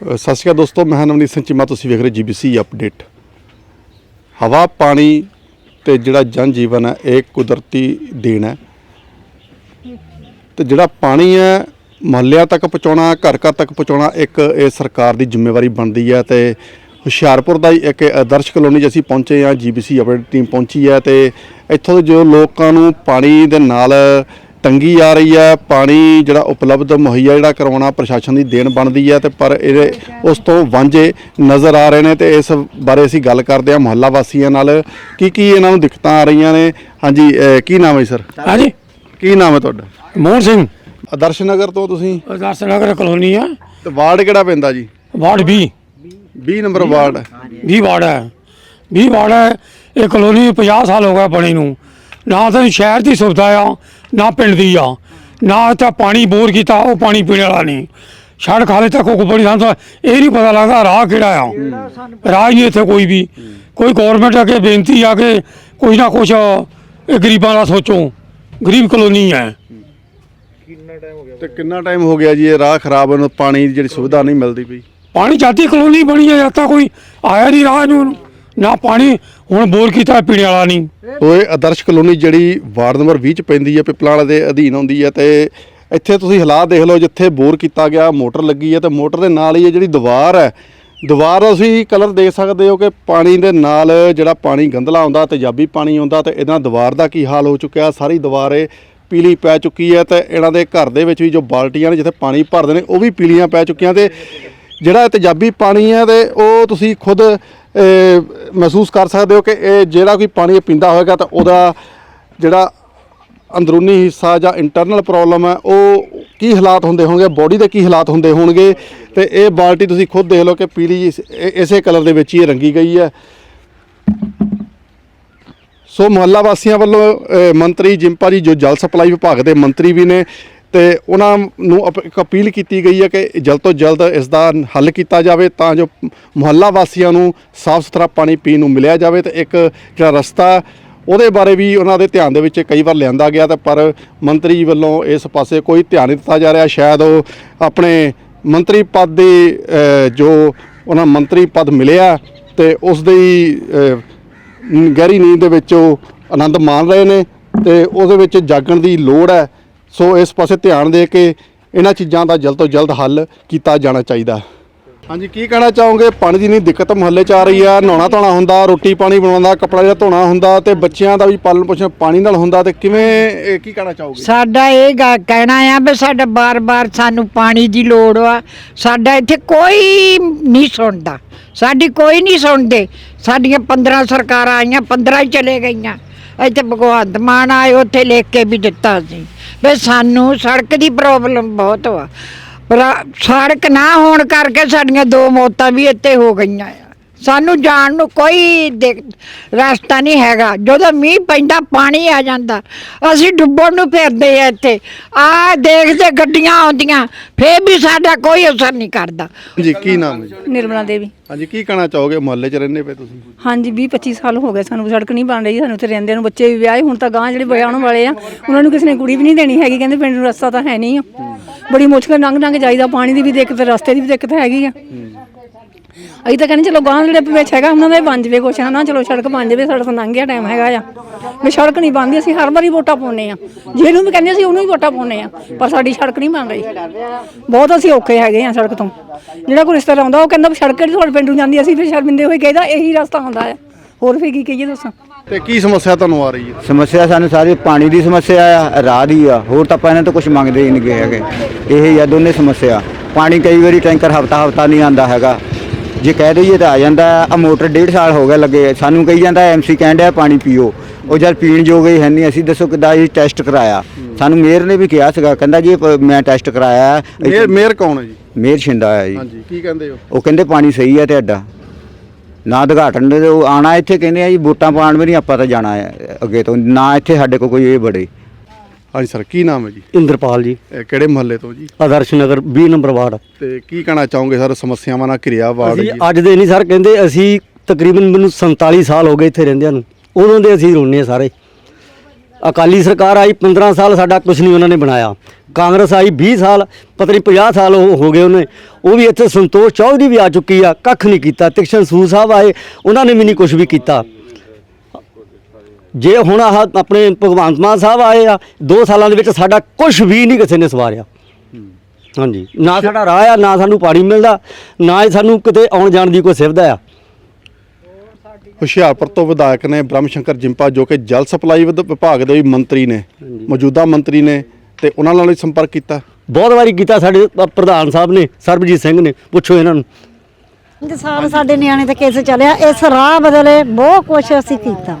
ਸਤਿ ਸ਼੍ਰੀ ਅਕਾਲ ਦੋਸਤੋ, ਮੈਂ ਹਾਂ ਨਵਨੀਤ ਸਿੰਘ ਚੀਮਾ, ਤੁਸੀਂ ਵੇਖ ਰਹੇ ਜੀਬੀਸੀ ਅਪਡੇਟ। ਹਵਾ, ਪਾਣੀ ਤੇ ਜਿਹੜਾ ਜਨ ਜੀਵਨ ਹੈ, ਇਹ ਕੁਦਰਤੀ ਦੇਣ ਹੈ। ਤੇ ਜਿਹੜਾ ਪਾਣੀ ਹੈ, ਮੁਹੱਲਿਆਂ ਤੱਕ ਪਹੁੰਚਾਉਣਾ ਘਰ ਘਰ ਤੱਕ ਪਹੁੰਚਾਉਣਾ, ਇੱਕ ਇਹ ਸਰਕਾਰ ਦੀ ਜ਼ਿੰਮੇਵਾਰੀ ਬਣਦੀ ਹੈ ਤੇ ਹੁਸ਼ਿਆਰਪੁਰ ਦਾ ਹੀ ਇੱਕ ਆਦਰਸ਼ ਕਲੋਨੀ 'ਚ ਅਸੀਂ ਪਹੁੰਚੇ ਹਾਂ, ਜੀਬੀਸੀ ਅਪਡੇਟ ਟੀਮ ਪਹੁੰਚੀ ਹੈ ਤੇ ਇੱਥੋਂ ਦੇ ਜੋ ਲੋਕਾਂ ਨੂੰ ਪਾਣੀ ਦੇ ਨਾਲ ਤੰਗੀ ਆ ਰਹੀ ਹੈ ਪਾਣੀ ਜਿਹੜਾ ਉਪਲਬਧ ਮੁਹੱਈਆ ਜਿਹੜਾ ਕਰਵਾਉਣਾ ਪ੍ਰਸ਼ਾਸਨ ਦੀ ਦੇਣ ਬਣਦੀ ਹੈ ਤੇ ਪਰ ਇਹ ਉਸ ਤੋਂ ਵਾਂਝੇ ਨਜ਼ਰ ਆ ਰਹੇ ਨੇ ਤੇ ਇਸ ਬਾਰੇ ਅਸੀਂ ਗੱਲ ਕਰਦੇ ਹਾਂ ਮੁਹੱਲਾ ਵਾਸੀਆਂ ਨਾਲ। ਕੀ ਕੀ ਇਹਨਾਂ ਨੂੰ ਦਿੱਕਤਾਂ ਆ ਰਹੀਆਂ ਨੇ? ਹਾਂਜੀ ਕੀ ਨਾਮ ਹੈ ਸਰ? ਹਾਂਜੀ। ਕੀ ਨਾਮ ਹੈ ਤੁਹਾਡਾ? ਮੋਹਨ ਸਿੰਘ। ਆਦਰਸ਼ ਨਗਰ ਤੋਂ ਤੁਸੀਂ? ਦਸ ਨਗਰ ਕਲੋਨੀ ਆ। ਤੇ ਵਾਰਡ ਕਿਹੜਾ ਪੈਂਦਾ ਜੀ? Ward 20 20 number ward. 20 ਵਾਰਡ ਹੈ। 20 ਵਾਰਡ ਹੈ। ਇਹ ਕਲੋਨੀ 50 ਸਾਲ ਹੋ ਗਏ ਬਣੀ ਨੂੰ। ਨਾ ਤਾਂ ਸ਼ਹਿਰ ਦੀ ਸੁਵਿਧਾ ਆ ਨਾ ਪਿੰਡ ਦੀ ਆ। ਨਾ ਤਾਂ ਪਾਣੀ ਬੋਰ ਕੀਤਾ ਉਹ ਪਾਣੀ ਪੀਣ ਵਾਲਾ ਨਹੀਂ। ਸੜਕ ਹਾਲੇ ਤੱਕ ਕੋਈ ਬੜੀ ਸਾਨੂੰ ਤਾਂ ਇਹ ਨਹੀਂ ਪਤਾ ਲੱਗਦਾ ਰਾਹ ਕਿਹੜਾ ਆ। ਰਾਹ ਹੀ ਨਹੀਂ ਇੱਥੇ ਕੋਈ ਵੀ। ਕੋਈ ਗਵਰਨਮੈਂਟ ਅੱਗੇ ਬੇਨਤੀ ਆ ਕਿ ਕੁਝ ਨਾ ਕੁਝ ਇਹ ਗਰੀਬਾਂ ਦਾ ਸੋਚੋ। ਗਰੀਬ ਕਲੋਨੀ ਹੈ ਤੇ ਕਿੰਨਾ ਟਾਈਮ ਹੋ ਗਿਆ ਜੀ ਇਹ ਰਾਹ ਖਰਾਬ ਹੋਣ? ਪਾਣੀ ਦੀ ਜਿਹੜੀ ਸੁਵਿਧਾ ਨਹੀਂ ਮਿਲਦੀ ਪਈ। ਪਾਣੀ ਜਾਂਦੀ ਕਲੋਨੀ ਬਣੀ ਹੈ ਜਦ ਤੱਕ ਕੋਈ ਆਇਆ ਨਹੀਂ ਰਾਹ ਨੂੰ। ਨਾ ਪਾਣੀ, ਹੁਣ ਬੋਰ ਕੀਤਾ ਪੀਣ ਵਾਲਾ ਨਹੀਂ। ਤੋ ਇਹ ਆਦਰਸ਼ ਕਲੋਨੀ ਜਿਹੜੀ ਵਾਰਡ ਨੰਬਰ 20 ਚ ਪੈਂਦੀ ਹੈ, ਪਿਪਲਾਂ ਵਾਲੇ ਦੇ ਅਧੀਨ ਆਉਂਦੀ ਹੈ ਤੇ ਇੱਥੇ ਤੁਸੀਂ ਹਾਲਾਤ ਦੇਖ ਲਓ, ਜਿੱਥੇ ਬੋਰ ਕੀਤਾ ਗਿਆ, ਮੋਟਰ ਲੱਗੀ ਹੈ ਤੇ ਮੋਟਰ ਦੇ ਨਾਲ ਹੀ ਇਹ ਜਿਹੜੀ ਦੀਵਾਰ ਹੈ, ਦੀਵਾਰ ਦਾ ਤੁਸੀਂ ਕਲਰ ਦੇਖ ਸਕਦੇ ਹੋ ਕਿ ਪਾਣੀ ਦੇ ਨਾਲ ਜਿਹੜਾ ਪਾਣੀ ਗੰਦਲਾ ਆਉਂਦਾ, ਤੇਜ਼ਾਬੀ ਪਾਣੀ ਆਉਂਦਾ ਤੇ ਇਹਨਾਂ ਦੀਵਾਰ ਦਾ ਕੀ ਹਾਲ ਹੋ ਚੁੱਕਿਆ? ਸਾਰੀ ਦੀਵਾਰ ਇਹ ਪੀਲੀ ਪੈ ਚੁੱਕੀ ਹੈ ਤੇ ਇਹਨਾਂ ਦੇ ਘਰ ਦੇ ਵਿੱਚ ਵੀ ਜੋ ਬਾਲਟੀਆਂ ਨੇ ਜਿੱਥੇ ਪਾਣੀ ਭਰਦੇ ਨੇ, ਉਹ ਵੀ ਪੀਲੀਆਂ ਪੈ ਚੁੱਕੀਆਂ ਤੇ ਜਿਹੜਾ ਇਹ ਤੇਜ਼ਾਬੀ ਪਾਣੀ ਹੈ ਤੇ ਉਹ ਤੁਸੀਂ ਖੁਦ ਮਹਿਸੂਸ ਕਰ ਸਕਦੇ ਹੋ ਕਿ ਇਹ ਜਿਹੜਾ ਕੋਈ ਪਾਣੀ ਪੀਂਦਾ ਹੋਵੇਗਾ ਤਾਂ ਉਹਦਾ ਜਿਹੜਾ ਅੰਦਰੂਨੀ ਹਿੱਸਾ ਜਾਂ ਇੰਟਰਨਲ ਪ੍ਰੋਬਲਮ ਹੈ, ਉਹ ਕੀ ਹਾਲਾਤ ਹੁੰਦੇ ਹੋਣਗੇ ਬੋਡੀ ਦੇ ਕੀ ਹਾਲਾਤ ਹੁੰਦੇ ਹੋਣਗੇ ਤੇ ਇਹ ਬਾਲਟੀ ਤੁਸੀਂ ਖੁਦ ਦੇਖ ਲਓ ਕਿ ਪੀਲੀ ਇਸ- ਇਸੇ ਕਲਰ ਦੇ ਵਿੱਚ ਹੀ ਇਹ ਰੰਗੀ ਗਈ ਹੈ। ਸੋ ਮੁਹੱਲਾ ਵਾਸੀਆਂ ਵੱਲੋਂ ਮੰਤਰੀ ਜਿੰਪਾ ਜੀ, ਜੋ ਜਲ ਸਪਲਾਈ ਵਿਭਾਗ ਦੇ ਮੰਤਰੀ ਵੀ ਨੇ ਤੇ ਉਹਨਾਂ ਨੂੰ ਅਪ- ਇੱਕ ਅਪੀਲ ਕੀਤੀ ਗਈ ਹੈ ਕਿ ਜਲਦ ਤੋਂ ਜਲਦ ਇਸ ਦਾ ਹੱਲ ਕੀਤਾ ਜਾਵੇ ਤਾਂ ਜੋ ਮੁਹੱਲਾ ਵਾਸੀਆਂ ਨੂੰ ਸਾਫ਼ ਸੁਥਰਾ ਪਾਣੀ ਪੀਣ ਨੂੰ ਮਿਲਿਆ ਜਾਵੇ ਤੇ ਇੱਕ ਜਿਹੜਾ ਰਸਤਾ ਉਹਦੇ ਬਾਰੇ ਵੀ ਉਹਨਾਂ ਦੇ ਧਿਆਨ ਦੇ ਵਿੱਚ ਕਈ ਵਾਰ ਲਿਆਂਦਾ ਗਿਆ ਤਾਂ ਪਰ ਮੰਤਰੀ ਜੀ ਵੱਲੋਂ ਇਸ ਪਾਸੇ ਕੋਈ ਧਿਆਨ ਨਹੀਂ ਦਿੱਤਾ ਜਾ ਰਿਹਾ। ਸ਼ਾਇਦ ਉਹ ਆਪਣੇ ਮੰਤਰੀ ਪਦ ਦੇ ਜੋ ਉਹਨਾਂ ਮੰਤਰੀ ਪਦ ਮਿਲਿਆ ਤੇ ਉਸ ਦੇ ਗਹਿਰੀ ਨੀਂਦ ਦੇ ਵਿੱਚ ਉਹ ਆਨੰਦ ਮਾਣ ਰਹੇ ਨੇ ਤੇ ਉਹਦੇ ਵਿੱਚ ਜਾਗਣ ਦੀ ਲੋੜ ਹੈ। ਸੋ ਇਸ ਪਾਸੇ ਧਿਆਨ ਦੇ ਕੇ ਇਹਨਾਂ ਚੀਜ਼ਾਂ ਦਾ ਜਲਦ ਤੋਂ ਜਲਦ ਹੱਲ ਕੀਤਾ ਜਾਣਾ ਚਾਹੀਦਾ। ਹਾਂਜੀ, ਕੀ ਕਹਿਣਾ ਚਾਹੋਗੇ? ਪਾਣੀ ਦੀ ਨਹੀਂ ਦਿੱਕਤ ਮੁਹੱਲੇ 'ਚ ਆ ਰਹੀ ਆ, ਨਹਾਉਣਾ ਧੋਣਾ ਹੁੰਦਾ, ਰੋਟੀ ਪਾਣੀ ਬਣਾਉਂਦਾ, ਕੱਪੜਾ ਜਿਹੜਾ ਧੋਣਾ ਹੁੰਦਾ ਤੇ ਬੱਚਿਆਂ ਦਾ ਵੀ ਪਾਲਣ ਪੋਸ਼ਣ ਪਾਣੀ ਨਾਲ ਹੁੰਦਾ ਤੇ ਕਿਵੇਂ, ਇਹ ਕੀ ਕਹਿਣਾ ਚਾਹੋਗੇ? ਸਾਡਾ ਇਹ ਗਾ- ਕਹਿਣਾ ਆ ਵੀ ਸਾਡਾ ਬਾਰ-ਬਾਰ ਸਾਨੂੰ ਪਾਣੀ ਦੀ ਲੋੜ ਆ। ਸਾਡਾ ਇੱਥੇ ਕੋਈ ਨਹੀਂ ਸੁਣਦਾ। ਸਾਡੀ ਕੋਈ ਨਹੀਂ ਸੁਣਦੇ। ਸਾਡੀਆਂ 15 ਸਰਕਾਰਾਂ ਆਈਆਂ 15 ਹੀ ਚਲੇ ਗਈਆਂ। ਇੱਥੇ ਭਗਵੰਤ ਮਾਨ ਆਏ, ਉੱਥੇ ਲਿਖ ਕੇ ਵੀ ਦਿੱਤਾ ਸੀ। ਵੀ ਸਾਨੂੰ ਸੜਕ ਦੀ ਪ੍ਰੋਬਲਮ ਬਹੁਤ ਵਾ। ਪਰ ਸੜਕ ਨਾ ਹੋਣ ਕਰਕੇ ਸਾਡੀਆਂ ਦੋ ਮੌਤਾਂ ਵੀ ਇੱਥੇ ਹੋ ਗਈਆਂ ਆ। ਸਾਨੂੰ ਜਾਣ ਨੂੰ ਕੋਈ ਦਿੱਕ- ਰਸਤਾ ਨਹੀਂ ਹੈਗਾ। ਜਦੋਂ ਮੀਂਹ ਪੈਂਦਾ ਪਾਣੀ ਆ ਜਾਂਦਾ। ਅਸੀਂ ਡੁੱਬਣ ਨੂੰ ਫਿਰਦੇ ਆ ਇੱਥੇ। ਆ ਦੇਖਦੇ ਗੱਡੀਆਂ ਆਉਂਦੀਆਂ ਫੇਰ ਵੀ ਸਾਡਾ ਕੋਈ ਅਸਰ ਨਹੀਂ ਕਰਦਾ। ਜੀ ਕੀ ਨਾਮ ਹੈ? ਜੀ ਨਿਰਮਲਾ ਦੇਵੀ। ਹਾਂਜੀ ਕੀ ਕਹਿਣਾ ਚਾਹੋਗੇ? ਮੁਹੱਲੇ 'ਚ ਰਹਿੰਦੇ ਪਏ ਤੁਸੀਂ? ਹਾਂਜੀ 20 25 ਸਾਲ ਹੋ ਗਏ ਸਾਨੂੰ ਸੜਕ ਨਹੀਂ ਬਣ ਰਹੀ ਸਾਨੂੰ ਤੇ ਰਹਿੰਦੇ ਨੂੰ ਬੱਚੇ ਵੀ ਵਿਆਹੇ ਹੁਣ ਤਾਂ ਗਾਂ ਜਿਹੜੇ ਵਿਆਹਣ ਵਾਲੇ ਆ ਉਹਨਾਂ ਨੂੰ ਕਿਸੇ ਨੇ ਕੁੜੀ ਵੀ ਨਹੀਂ ਦੇਣੀ ਹੈਗੀ ਕਹਿੰਦੇ ਪਿੰਡ ਨੂੰ ਰਸਤਾ ਤਾਂ ਹੈ ਨਹੀਂ ਆ। ਬੜੀ ਮੁਸ਼ਕਲ ਲੰਘ ਲੰਘ ਜਾਈਦਾ ਪਾਣੀ ਦੀ ਵੀ ਦਿੱਕਤ ਰਸਤੇ ਦੀ ਵੀ ਦਿੱਕਤ ਹੈਗੀ ਆ। ਅਸੀਂ ਤਾਂ ਕਹਿੰਦੇ ਚਲੋ ਗਾਂ ਜਿਹੜੇ ਵਿੱਚ ਹੈਗਾ ਉਹਨਾਂ ਦਾ ਬਣ ਜਵੇ ਕੁਛ ਹਨਾ? ਚਲੋ ਸੜਕ ਬਣ ਜਵੇ ਸੜਕ ਲੰਘ ਗਿਆ ਟਾਈਮ ਹੈਗਾ ਆ। ਵੀ ਸੜਕ ਨਹੀਂ ਬਣਦੀ ਅਸੀਂ ਹਰ ਵਾਰੀ ਵੋਟਾਂ ਪਾਉਂਦੇ ਆ। ਜਿਹਨੂੰ ਵੀ ਕਹਿੰਦੇ ਅਸੀਂ ਉਹਨੂੰ ਹੀ ਵੋਟਾਂ ਪਾਉਂਦੇ ਆ। ਪਰ ਸਾਡੀ ਸੜਕ ਨਹੀਂ ਬਣ ਰਹੀ। ਬਹੁਤ ਅਸੀਂ ਔਖੇ ਹੈਗੇ ਆ ਸੜਕ ਤੋਂ। ਜਿਹੜਾ ਕੋਈ ਰਿਸ਼ਤੇਦਾਰ ਆਉਂਦਾ ਉਹ ਕਹਿੰਦਾ ਸੜਕ ਜਿਹੜੀ ਤੁਹਾਡੇ ਪਿੰਡ ਨੂੰ ਜਾਂਦੀ ਅਸੀਂ ਫਿਰ ਸ਼ਰਮਿੰਦੇ ਹੋਏ ਕਹਿੰਦਾ ਇਹੀ ਰਸਤਾ ਹੁੰਦਾ ਆ। ਹੋਰ ਫਿਰ ਕੀ ਕਹੀਏ ਦੱਸਾਂ? ਤੇ ਕੀ ਸਮੱਸਿਆ ਤੁਹਾਨੂੰ ਆ ਰਹੀ ਹੈ? ਸਮੱਸਿਆ ਸਾਨੂੰ ਸਾਰੀ ਪਾਣੀ ਦੀ ਸਮੱਸਿਆ ਆ ਰਾਹ ਦੀ ਆ। ਹੋਰ ਤਾਂ ਆਪਾਂ ਇਹਨਾਂ ਤੋਂ ਕੁਝ ਮੰਗਦੇ ਹੀ ਨਹੀਂ ਗਏ ਹੈਗੇ। ਇਹ ਹੀ ਆ ਦੋਨੇ ਸਮੱਸਿਆ। ਪਾਣੀ ਕਈ ਵਾਰੀ ਟੈਂਕਰ ਹਫਤਾ ਹਫਤਾ ਨਹੀਂ ਆਂਦਾ ਹੈਗਾ। ਜੇ ਕਹਿ ਦਈਏ ਤਾਂ ਆ ਜਾਂਦਾ ਆ ਮੋਟਰ ਡੇਢ ਸਾਲ ਹੋ ਗਿਆ ਲੱਗੇ ਸਾਨੂੰ ਕਹੀ ਜਾਂਦਾ ਐਮਸੀ ਕਹਿੰਦਾ ਪਾਣੀ ਪੀਓ। ਉਹ ਜਦ ਪੀਣ ਜੋਗ ਹੀ ਹੈ ਨਹੀਂ ਅਸੀਂ ਦੱਸੋ ਕਿੱਦਾਂ ਇਹ ਟੈਸਟ ਕਰਾਇਆ। ਸਾਨੂੰ ਮੇਅਰ ਨੇ ਵੀ ਕਿਹਾ ਸੀਗਾ ਕਹਿੰਦਾ ਜੀ ਪ- ਮੈਂ ਟੈਸਟ ਕਰਾਇਆ। ਮੇਅਰ ਮੇਅਰ ਕੌਣ ਹੈ ਜੀ? ਮੇਅਰ ਛਿੰਦਾ ਆ ਜੀ। ਹਾਂਜੀ ਕੀ ਕਹਿੰਦੇ ਹੋ? ਉਹ ਕਹਿੰਦੇ ਪਾਣੀ ਸਹੀ ਹੈ ਤੁਹਾਡਾ। ਨਾ ਉਦਘਾਟਨ ਦੇ ਉਹ ਆਣਾ ਇੱਥੇ ਕਹਿੰਦੇ ਆ ਜੀ ਵੋਟਾਂ ਪਾਉਣ ਵੀ ਨਹੀਂ ਆਪਾਂ ਤਾਂ ਜਾਣਾ ਹੈ ਅੱਗੇ ਤੋਂ। ਨਾ ਇੱਥੇ ਸਾਡੇ ਕੋਲ ਕੋਈ ਇਹ ਬੜੇ। ਹਾਂਜੀ ਸਰ ਕੀ ਨਾਮ ਹੈ ਜੀ? ਇੰਦਰਪਾਲ ਜੀ। ਇਹ ਕਿਹੜੇ ਮੁਹੱਲੇ ਤੋਂ ਜੀ? Adarsh Nagar 20 number ward. ਤੇ ਕੀ ਕਹਿਣਾ ਚਾਹੋਗੇ ਸਰ ਸਮੱਸਿਆਵਾਂ ਨਾਲ ਘਿਰਿਆ ਵਾਰਡ ਅਸੀਂ ਜੀ? ਅੱਜ ਦੇ ਨਹੀਂ ਸਰ ਕਹਿੰਦੇ ਅਸੀਂ ਤਕਰੀਬਨ ਮੈਨੂੰ 47 ਸਾਲ ਹੋ ਗਏ ਇੱਥੇ ਰਹਿੰਦਿਆਂ ਨੂੰ। ਉਦੋਂ ਦੇ ਅਸੀਂ ਰੋਣੇ ਸਾਰੇ। ਅਕਾਲੀ ਸਰਕਾਰ ਆਈ 15 ਸਾਲ ਸਾਡਾ ਕੁਝ ਨਹੀਂ ਉਹਨਾਂ ਨੇ ਬਣਾਇਆ। ਕਾਂਗਰਸ ਆਈ 20 ਸਾਲ ਪਤਾ ਨਹੀਂ 50 ਸਾਲ ਉਹ ਹੋ ਗਏ ਉਹਨੇ। ਉਹ ਵੀ ਇੱਥੇ ਸੰਤੋਸ਼ ਚੌਧਰੀ ਵੀ ਆ ਚੁੱਕੀ ਆ ਕੱਖ ਨਹੀਂ ਕੀਤਾ। ਤਿਕਸ਼ਨ ਸੂਦ ਸਾਹਿਬ ਆਏ ਉਹਨਾਂ ਨੇ ਵੀ ਨਹੀਂ ਕੁਝ ਵੀ ਕੀਤਾ। ਜੇ ਹੁਣ ਆਹ ਆਪਣੇ ਭਗਵੰਤ ਮਾਨ ਸਾਹਿਬ ਆਏ ਆ 2 ਸਾਲਾਂ ਦੇ ਵਿੱਚ ਸਾਡਾ ਕੁਝ ਵੀ ਨਹੀਂ ਕਿਸੇ ਨੇ ਸਵਾਰਿਆ। ਹਾਂਜੀ। ਨਾ ਸਾਡਾ ਰਾਹ ਆ ਨਾ ਸਾਨੂੰ ਪਾਣੀ ਮਿਲਦਾ ਨਾ ਹੀ ਸਾਨੂੰ ਕਿਤੇ ਆਉਣ ਜਾਣ ਦੀ ਕੋਈ ਸੁਵਿਧਾ ਆ। ਹੁਸ਼ਿਆਰਪੁਰ ਤੋਂ ਵਿਧਾਇਕ ਨੇ ਬ੍ਰਹਮ ਸ਼ੰਕਰ ਜਿੰਪਾ ਜੋ ਕਿ ਜਲ ਸਪਲਾਈ ਵਿਭਾਗ ਦੇ ਵੀ ਮੰਤਰੀ ਨੇ ਮੌਜੂਦਾ ਮੰਤਰੀ ਨੇ ਤੇ ਉਹਨਾਂ ਨਾਲ ਵੀ ਸੰਪਰਕ ਕੀਤਾ। ਬਹੁਤ ਵਾਰੀ ਕੀਤਾ ਸਾਡੇ ਪ੍ਰਧਾਨ ਸਾਹਿਬ ਨੇ ਸਰਬਜੀਤ ਸਿੰਘ ਨੇ ਪੁੱਛੋ ਇਹਨਾਂ ਨੂੰ। ਪੰਜ ਸਾਲ ਸਾਡੇ ਨਿਆਣੇ ਤੇ ਕੇਸ ਚੱਲਿਆ ਇਸ ਰਾਹ ਬਦਲੇ ਬਹੁਤ ਕੁਝ ਅਸੀਂ ਕੀਤਾ।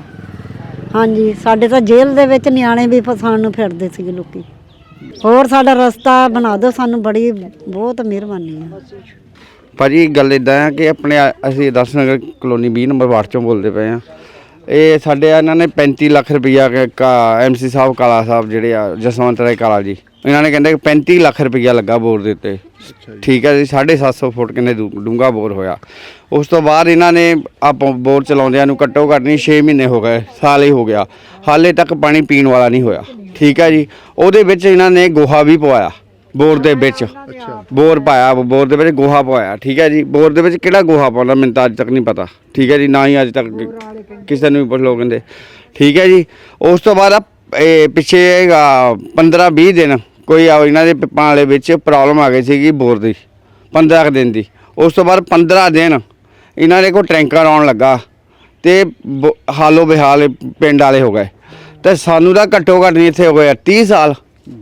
ਹਾਂਜੀ, ਸਾਡੇ ਤਾਂ ਜੇਲ੍ਹ ਦੇ ਵਿੱਚ ਨਿਆਣੇ ਵੀ ਫਸਾਣ ਨੂੰ ਫਿਰਦੇ ਸੀਗੇ ਲੋਕੀ। ਹੋਰ ਸਾਡਾ ਰਸਤਾ ਬਣਾ ਦਿਓ, ਸਾਨੂੰ ਬੜੀ ਬਹੁਤ ਮਿਹਰਬਾਨੀ ਹੈ ਭਾਜੀ ਗੱਲ ਇਦਾਂ ਆ ਕਿ ਆਪਣੇ ਅਸੀਂ ਅਸੀਂ ਦਰਸ਼ਨਗਰ ਕਲੋਨੀ 20 ਨੰਬਰ ਵਾਰਡ ਚੋਂ ਬੋਲਦੇ ਪਏ ਆ। ਇਹ ਸਾਡੇ ਇਹਨਾਂ ਨੇ 35 ਲੱਖ ਰੁਪਈਆ ਐਮਸੀ ਸਾਹਿਬ, ਕਾਲਾ ਸਾਹਿਬ ਜਿਹੜੇ ਆ, ਜਸਵੰਤ ਰਾਏ ਕਾਲਾ ਜੀ। ਇਹਨਾਂ ਨੇ ਕਹਿੰਦੇ ਕਿ 35 ਲੱਖ ਰੁਪਈਆ ਲੱਗਾ ਬੋਰ ਦੇ ਉੱਤੇ। ਠੀਕ ਹੈ ਜੀ 750 ਫੁੱਟ ਕਿੰਨੇ ਡੂੰਗਾ ਬੋਰ ਹੋਇਆ। ਉਸ ਤੋਂ ਬਾਅਦ ਇਹਨਾਂ ਨੇ ਆਪ ਬੋਰ ਚਲਾਉਂਦਿਆਂ ਨੂੰ ਘੱਟੋ ਘੱਟ ਨਹੀਂ 6 ਮਹੀਨੇ ਹੋ ਗਏ ਸਾਲ ਹੀ ਹੋ ਗਿਆ। ਹਾਲੇ ਤੱਕ ਪਾਣੀ ਪੀਣ ਵਾਲਾ ਨਹੀਂ ਹੋਇਆ। ਠੀਕ ਹੈ ਜੀ ਉਹਦੇ ਵਿੱਚ ਇਹਨਾਂ ਨੇ ਗੋਹਾ ਵੀ ਪਵਾਇਆ ਬੋਰ ਦੇ ਵਿੱਚ। ਬੋਰ ਪਾਇਆ ਬੋਰ ਦੇ ਵਿੱਚ ਗੋਹਾ ਪਵਾਇਆ ਠੀਕ ਹੈ ਜੀ। ਬੋਰ ਦੇ ਵਿੱਚ ਕਿਹੜਾ ਗੋਹਾ ਪਾਉਂਦਾ ਮੈਨੂੰ ਤਾਂ ਅੱਜ ਤੱਕ ਨਹੀਂ ਪਤਾ। ਠੀਕ ਹੈ ਜੀ ਨਾ ਹੀ ਅੱਜ ਤੱਕ ਕਿਸੇ ਨੂੰ ਵੀ ਪੁੱਛ ਲਓ ਕਹਿੰਦੇ। ਠੀਕ ਹੈ ਜੀ ਉਸ ਤੋਂ ਬਾਅਦ ਆ ਇਹ ਪਿੱਛੇ 15 20 ਦਿਨ ਕੋਈ ਆ ਇਹਨਾਂ ਦੇ ਪਿੱਪਾਂ ਵਾਲੇ ਵਿੱਚ ਪ੍ਰੋਬਲਮ ਆ ਗਈ ਸੀਗੀ ਬੋਰ ਦੀ 15 ਕੁ ਦਿਨ ਦੀ। ਉਸ ਤੋਂ ਬਾਅਦ 15 ਦਿਨ ਇਹਨਾਂ ਦੇ ਕੋਲ ਟੈਂਕਰ ਆਉਣ ਲੱਗਾ ਤੇ ਬ- ਹਾਲੋ ਬਿਹਾਲ ਪਿੰਡ ਵਾਲੇ ਹੋ ਗਏ। ਤੇ ਸਾਨੂੰ ਤਾਂ ਘੱਟੋ ਘੱਟ ਨਹੀਂ ਇੱਥੇ ਹੋ ਗਏ 30 ਸਾਲ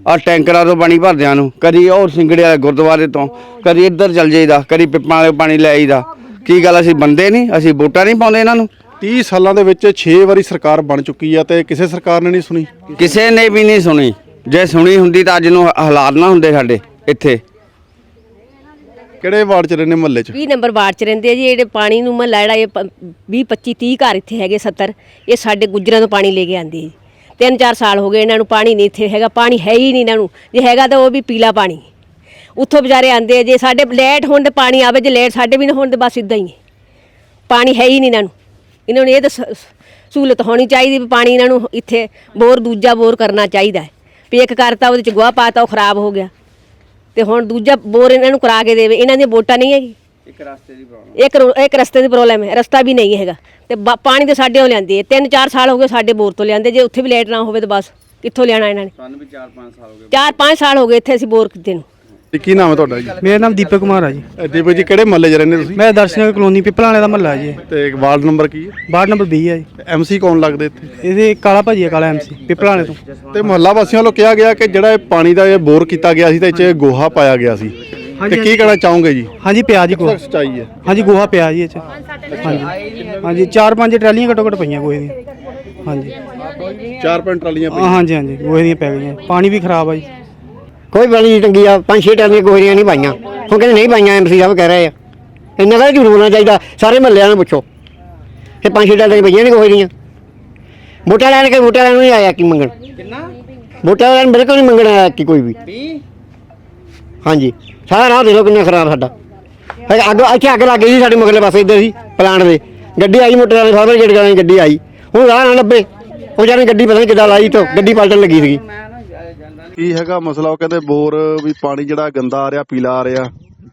ਆ ਟੈਂਕਰਾਂ ਤੋਂ ਪਾਣੀ ਭਰਦਿਆਂ ਨੂੰ, ਕਦੀ ਉਹ ਸਿੰਗੜੇ ਵਾਲੇ ਗੁਰਦੁਆਰੇ ਤੋਂ, ਕਦੀ ਇੱਧਰ ਚਲ ਜਾਈਦਾ, ਕਦੀ ਪਿੱਪਾਂ ਵਾਲੇ ਪਾਣੀ ਲੈ ਆਈਦਾ। ਕੀ ਗੱਲ, ਅਸੀਂ ਬੰਦੇ ਨਹੀਂ, ਅਸੀਂ ਵੋਟਾਂ ਨਹੀਂ ਪਾਉਂਦੇ ਇਹਨਾਂ ਨੂੰ। 30 ਸਾਲਾਂ ਦੇ ਵਿੱਚ 6 ਵਾਰੀ ਸਰਕਾਰ ਬਣ ਚੁੱਕੀ ਆ ਤੇ ਕਿਸੇ ਸਰਕਾਰ ਨੇ ਨਹੀਂ ਸੁਣੀ? ਕਿਸੇ ਨੇ ਵੀ ਨਹੀਂ ਸੁਣੀ। ਜੇ ਸੁਣੀ ਹੁੰਦੀ ਤਾਂ ਅੱਜ ਨੂੰ ਹਾਲਾਤ ਨਾ ਹੁੰਦੇ ਸਾਡੇ ਇੱਥੇ। ਕਿਹੜੇ ਵਾਰਡ ਚ ਰਹਿੰਦੇ ਮਹੱਲੇ ਚ? 20 ਨੰਬਰ ਵਾਰਡ ਚ ਰਹਿੰਦੇ ਆ ਜੀ ਜਿਹੜੇ ਪਾਣੀ ਨੂੰ ਮਹੱਲਾ ਜਿਹੜਾ ਇਹ 20 25 30 ਘਰ ਇੱਥੇ ਹੈਗੇ 70 ਇਹ ਸਾਡੇ ਗੁੱਜਰਾਂ ਤੋਂ ਪਾਣੀ ਲੈ ਕੇ ਆਂਦੇ ਜੀ। ਤਿੰਨ ਚਾਰ ਸਾਲ ਹੋ ਗਏ ਇਹਨਾਂ ਨੂੰ ਪਾਣੀ ਨਹੀਂ ਇੱਥੇ ਹੈਗਾ ਪਾਣੀ ਹੈ ਹੀ ਨਹੀਂ ਇਹਨਾਂ ਨੂੰ। ਜੇ ਹੈਗਾ ਤਾਂ ਉਹ ਵੀ ਪੀਲਾ ਪਾਣੀ। ਉੱਥੋਂ ਵਿਚਾਰੇ ਆਂਦੇ ਆ ਜੇ ਸਾਡੇ ਲੈਟ ਹੋਣ ਤੇ ਪਾਣੀ ਆਵੇ ਜੇ ਲੈਟ ਸਾਡੇ ਵੀ ਨਾ ਹੋਣ ਤੇ ਬਸ ਇਦਾਂ ਹੀ ਹੈ। ਪਾਣੀ ਹੈ ਹੀ ਨਹੀਂ ਇਹਨਾਂ ਨੂੰ। ਇਹਨਾਂ ਨੂੰ ਇਹ ਤਾਂ ਸ- ਸਹੂਲਤ ਹੋਣੀ ਚਾਹੀਦੀ ਵੀ ਪਾਣੀ ਇਹਨਾਂ ਨੂੰ ਇੱਥੇ ਬੋਰ ਦੂਜਾ ਬੋਰ ਕਰਨਾ ਚਾਹੀਦਾ ਹੈ। ਵੀ ਇੱਕ ਕਰਤਾ ਉਹਦੇ ਚ ਗੋਹਾ ਪਾਤਾ ਉਹ ਖਰਾਬ ਹੋ ਗਿਆ। ਤੇ ਹੁਣ ਦੂਜਾ ਬੋਰ ਇਹਨਾਂ ਨੂੰ ਕਰਾ ਕੇ ਦੇਵੇ ਇਹਨਾਂ ਦੀਆਂ ਵੋਟਾਂ ਨਹੀਂ ਹੈਗੀ। ਇੱਕ ਰਸਤੇ ਦੀ ਪ੍ਰੋਬਲਮ ਇੱਕ ਰੋ- ਇੱਕ ਰਸਤੇ ਦੀ ਪ੍ਰੋਬਲਮ ਹੈ ਰਸਤਾ ਵੀ ਨਹੀਂ ਹੈਗਾ। ਤੇ ਬ- ਪਾਣੀ ਤੇ ਸਾਡੇ ਉਹ ਲਿਆਂਦੇ। ਤਿੰਨ ਚਾਰ ਸਾਲ ਹੋ ਗਏ ਸਾਡੇ ਬੋਰ ਤੋਂ ਲਿਆਂਦੇ ਜੇ ਉੱਥੇ ਵੀ ਲਾਈਟ ਨਾ ਹੋਵੇ ਤਾਂ ਬਸ ਕਿੱਥੋਂ ਲਿਆਣਾ ਇਹਨਾਂ ਨੇ? ਸਾਨੂੰ ਵੀ 4-5 ਸਾਲ ਹੋ ਗਏ। ਚਾਰ ਪੰਜ ਸਾਲ ਹੋ ਗਏ ਇੱਥੇ ਅਸੀਂ ਬੋਰ ਕੀਤੇ ਨੂੰ। ਤੇ ਕੀ ਨਾਮ ਹੈ ਤੁਹਾਡਾ ਜੀ? ਮੇਰਾ ਨਾਮ ਦੀਪਕ ਕੁਮਾਰ ਆ ਜੀ। ਦੀਪਕ ਜੀ ਕਿਹੜੇ ਮਹੱਲੇ ਚ ਰਹਿੰਦੇ ਤੁਸੀਂ? ਮੈਂ ਦਰਸ਼ਨਗਰ ਕਲੋਨੀ ਪਿੱਪਲਾਂ ਵਾਲੇ ਦਾ ਮਹੱਲਾ ਜੀ। ਤੇ ਵਾਰਡ ਨੰਬਰ ਕੀ ਹੈ? ਵਾਰਡ ਨੰਬਰ 20 ਹੈ ਜੀ। ਐਮਸੀ ਕੌਣ ਲੱਗਦੇ ਇੱਥੇ? ਇਹਦੇ ਕਾਲਾ ਭਾਜੀ ਹੈ ਕਾਲਾ ਐਮਸੀ ਪਿੱਪਲਾਂ ਵਾਲੇ ਤੋਂ। ਤੇ ਮੁਹੱਲਾ ਵਾਸੀਆਂ ਵੱਲੋਂ ਕਿਹਾ ਗਿਆ ਕਿ ਜਿਹੜਾ ਇਹ ਪਾਣੀ ਦਾ ਇਹ ਬੋਰ ਕੀਤਾ ਗਿਆ ਸੀ ਤੇ ਇਹ ਚ ਗੋਹਾ ਪਾਇਆ ਗਿਆ ਸੀ। ਤੇ ਕੀ ਕਹਿਣਾ ਚਾਹੋਗੇ ਜੀ? ਹਾਂਜੀ ਪਿਆ ਜੀ ਗੋਹਾ। ਸੱਚਾਈ ਹੈ। ਹਾਂਜੀ ਗੋਹਾ ਪਿਆ ਜੀ ਇਹ ਚ ਹਾਂਜੀ। ਹਾਂਜੀ ਚਾਰ ਪੰਜ ਟਰਾਲੀਆਂ ਘੱਟੋ ਘੱਟ ਪਈਆਂ ਗੋਹੇ ਦੀਆਂ। ਹਾਂਜੀ। ਚਾਰ ਪੰਜ ਟਰਾਲੀਆਂ ਹਾਂ, ਹਾਂਜੀ ਹਾਂਜੀ ਗੋਹੇ ਦੀਆਂ ਪੈ ਗਈਆਂ। ਪਾਣੀ ਵੀ ਖਰਾਬ ਆ ਜੀ। ਕੋਈ ਨਹੀਂ ਟੰਗੀ ਆ ਪੰਜ ਛੇ ਟਾਂਗੇ ਗੋਹਰੀਆਂ ਨਹੀਂ ਪਾਈਆਂ। ਹੁਣ ਕਹਿੰਦੇ ਨਹੀਂ ਪਾਈਆਂ ਐਮਸੀ ਸਾਹਿਬ ਕਹਿ ਰਹੇ ਆ। ਇੰਨਾ ਦਾ ਝੂਠ ਬੋਲਣਾ ਚਾਹੀਦਾ ਸਾਰੇ ਮਹੱਲਿਆਂ ਨੂੰ ਪੁੱਛੋ। ਇਹ ਪੰਜ ਛੇ ਟਾਂਗੇ ਪਈਆਂ ਨਹੀਂ ਗੋਹਰੀਆਂ ਵੋਟਾਂ ਲੈਣ ਕੇ ਵੋਟਾਂ ਲੈਣ ਨੂੰ ਨਹੀਂ ਆਇਆ ਕੀ ਮੰਗਣ? ਕਿੰਨਾ? ਵੋਟਾਂ ਲੈਣ ਬਿਲਕੁਲ ਨਹੀਂ ਮੰਗਣ ਆਇਆ ਕੀ ਕੋਈ ਵੀ। ਹਾਂਜੀ। ਸਾਰਾ ਰਾਹ ਦੇਖੋ ਕਿੰਨਾ ਖਰਾਬ ਸਾਡਾ। ਅੱਗ ਇੱਥੇ ਅੱਗ ਲੱਗ ਗਈ ਸੀ ਸਾਡੇ ਮਗਰਲੇ ਪਾਸੇ ਇੱਧਰ ਸੀ ਪਲਾਂਟ ਦੇ। ਗੱਡੀ ਆਈ ਮੋਟਰ ਵਾਲੇ ਫਾਰਮਰ ਗੇਟ ਕਰਾਂ ਗੱਡੀ ਆਈ। ਹੁਣ ਰਾਹ ਨਾ ਲੱਭੇ। ਉਹ ਜਾਨੇ ਗੱਡੀ ਪਤਾ ਨਹੀਂ ਕਿੱਦਾਂ ਲਾਈ ਤੋਂ ਗੱਡੀ ਪਲਟਣ ਲੱਗੀ ਸੀਗੀ। ਕੀ ਹੈਗਾ ਮਸਲਾ? ਉਹ ਕਹਿੰਦੇ ਬੋਰ ਵੀ ਪਾਣੀ ਜਿਹੜਾ ਗੰਦਾ ਆ ਰਿਹਾ ਪੀਲਾ ਆ ਰਿਹਾ।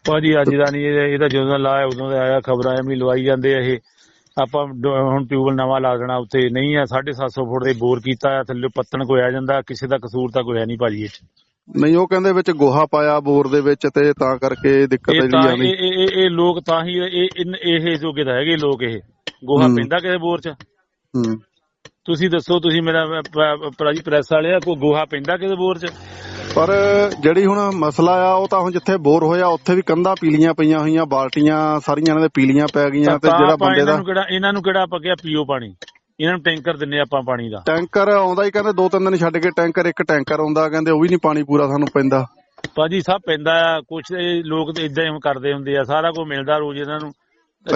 ਭਾਜੀ ਅੱਜ ਦਾ ਨਹੀਂ ਇਹ ਇਹ ਤਾਂ ਜਦੋਂ ਦਾ ਲਾਇਆ ਉਦੋਂ ਦਾ ਆਇਆ ਖਬਰਾਂ ਐਵੇਂ ਹੀ ਲਵਾਈ ਜਾਂਦੇ ਆ ਇਹ। ਆਪਾਂ ਡ- ਹੁਣ ਟਿਊਬਲ ਨਵਾਂ ਲਾ ਦੇਣਾ ਉੱਥੇ। ਨਹੀਂ ਆ 750 ਫੁੱਟ ਦੇ ਬੋਰ ਕੀਤਾ ਆ ਥੱਲੇ ਪੱਤਣ ਕੋਈ ਆ ਜਾਂਦਾ ਕਿਸੇ ਦਾ ਕਸੂਰ ਤਾਂ ਕੋਈ ਹੈ ਨਹੀਂ ਭਾਜੀ ਇਹ 'ਚ। ਨਹੀਂ ਉਹ ਕਹਿੰਦੇ ਵਿੱਚ ਗੋਹਾ ਪਾਇਆ ਬੋਰ ਦੇ ਵਿੱਚ ਤੇ ਤਾਂ ਕਰਕੇ ਦਿੱਕਤ ਇਹ ਜਿਹੜੀ ਤਾਂ ਆਉਂਦੀ ਇਹ ਇਹ- ਇਹ ਲੋਕ ਤਾਂ ਹੀ ਇਹ ਇਹ ਜੋਗੇ ਤਾਂ ਹੈਗੇ ਲੋਕ ਇਹ। ਗੋਹਾ ਹੂੰ। ਪੈਂਦਾ ਕਿਸੇ ਬੋਰ 'ਚ? ਹੂੰ। ਤੁਸੀਂ ਦੱਸੋ ਤੁਸੀਂ ਮੇਰਾ ਪ੍ਰਾਜੀ ਪ੍ਰੈਸ ਵਾਲੇ ਆ ਕੋਈ ਗੋਹਾ ਪੈਂਦਾ ਕਿਸੇ ਬੋਰ 'ਚ? ਪਰ ਜਿਹੜੀ ਹੁਣ ਮਸਲਾ ਆ ਉਹ ਤਾਂ ਹੁਣ ਜਿੱਥੇ ਬੋਰ ਹੋਇਆ ਉੱਥੇ ਵੀ ਕੰਧਾਂ ਪੀਲੀਆਂ ਪਈਆਂ ਹੋਈਆਂ ਬਾਲਟੀਆਂ ਸਾਰੀਆਂ ਇਹਨਾਂ ਦੇ ਪੀਲੀਆਂ ਪੈ ਗਈਆਂ ਤੇ ਜਿਹੜਾ ਬੰਦੇ ਇਹਨਾਂ ਦਾ ਨੂੰ ਕਿਹੜਾ ਇਹਨਾਂ ਨੂੰ ਕਿਹੜਾ ਆਪਾਂ ਕਿਹਾ ਪੀਓ ਪਾਣੀ। ਇਹਨਾਂ ਨੂੰ ਟੈਂਕਰ ਦਿੰਨੇ ਆਪਾਂ ਪਾਣੀ ਦਾ। ਟੈਂਕਰ ਆਉਂਦਾ ਹੀ ਕਹਿੰਦੇ ਦੋ ਤਿੰਨ ਦਿਨ ਛੱਡ ਕੇ ਟੈਂਕਰ ਇੱਕ ਟੈਂਕਰ ਆਉਂਦਾ ਕਹਿੰਦੇ ਉਹ ਵੀ ਨਹੀਂ ਪਾਣੀ ਪੂਰਾ ਸਾਨੂੰ ਪੈਂਦਾ। ਭਾਜੀ ਸਭ ਪੈਂਦਾ ਆ ਇਹ ਲੋਕ ਇਦਾਂ ਹੀ ਕਰਦੇ ਹੁੰਦੇ ਆ ਸਾਰਾ ਕੁਝ ਮਿਲਦਾ ਰੋਜ਼ ਇਹਨਾਂ ਨੂੰ।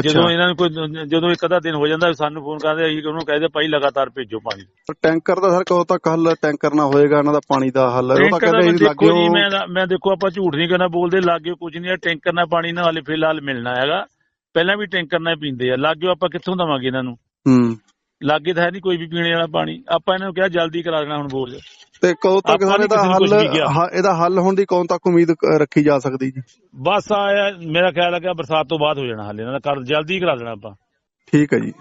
ਜਦੋਂ ਇਹਨਾਂ ਨੂੰ ਕੋਈ ਜਦੋਂ ਇੱਕ ਅੱਧਾ ਦਿਨ ਹੋ ਜਾਂਦਾ ਸਾਨੂੰ ਫੋਨ ਕਰਦੇ ਅਸੀਂ ਉਹਨੂੰ ਕਹਿੰਦੇ ਭਾਈ ਲਗਾਤਾਰ ਭੇਜੋ ਪਾਣੀ। ਪਰ ਟੈਂਕਰ ਦਾ ਸਰ ਕਦੋਂ ਤੱਕ ਹੱਲ ਟੈਂਕਰ ਨਾ ਹੋਏਗਾ ਇਹਨਾਂ ਦਾ ਪਾਣੀ ਦਾ ਹੱਲ? ਉਹ ਤਾਂ ਕਹਿੰਦੇ ਜੀ ਦੇਖੋ ਜੀ ਮੈਂ ਮੈਂ ਦੇਖੋ ਆਪਾਂ ਝੂਠ ਨਹੀਂ ਕਰਨਾ ਬੋਲਦੇ ਲਾਗੇ ਕੁਝ ਨਹੀਂ ਆ ਟੈਂਕਰ ਨਾਲ ਪਾਣੀ ਨਾਲ ਹਾਲੇ ਫਿਲਹਾਲ ਮਿਲਣਾ ਹੈਗਾ। ਪਹਿਲਾਂ ਵੀ ਟੈਂਕਰ ਨਾਲ ਪੀਂਦੇ ਆ ਲਾਗੇ ਆਪਾਂ ਕਿੱਥੋਂ ਦਵਾਂਗੇ ਇਹਨਾਂ ਨੂੰ? ਹੂੰ। ਲਾਗੇ ਤਾਂ ਹੈ ਨਹੀਂ ਕੋਈ ਵੀ ਪੀਣੇ ਵਾਲਾ ਪਾਣੀ। ਆਪਾਂ ਇਹਨਾਂ ਨੂੰ ਕਿਹਾ ਜਲਦੀ ਕਰਾ ਦੇਣਾ ਹੁਣ ਬੋਰ ਤੇ ਕਦੋਂ ਤੱਕ ਨੀ ਇਹਦਾ ਹੱਲ ਇਹਦਾ ਹੱਲ ਹੋਣ ਦੀ ਕਦੋਂ ਤੱਕ ਉਮੀਦ ਰੱਖੀ ਜਾ ਸਕਦੀ ਜੀ? ਬਸ ਆਇਆ ਮੇਰਾ ਖਿਆਲ ਹੈ ਕਿ ਬਰਸਾਤ ਤੋਂ ਬਾਅਦ ਹੋ ਜਾਣਾ ਹੱਲ ਇਹਨਾਂ ਦਾ। ਕਰ ਜਲਦੀ ਕਰਾ ਦੇਣਾ ਆਪਾਂ। ਠੀਕ ਹੈ ਜੀ।